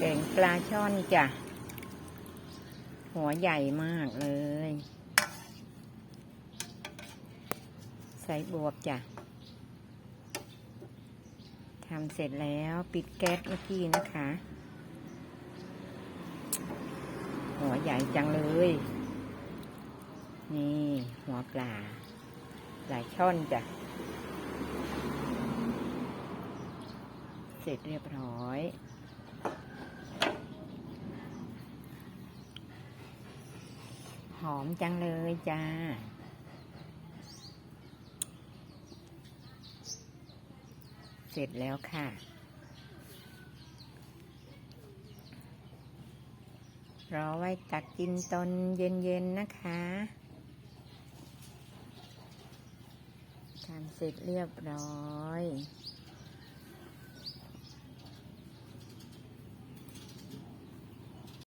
แกงปลาช่อนจ้ะ หัวใหญ่มากเลย ใส่บวบจ้ะทำเสร็จแล้วปิดแก๊สเมื่อกี้นะคะ หัวใหญ่จังเลย นี่หัวปลาหลายช่อนจ้ะ เสร็จเรียบร้อย หอมจังเลยจ้า เสร็จแล้วค่ะ รอไว้ตักกินตอนเย็นๆนะคะทำเสร็จเรียบร้อย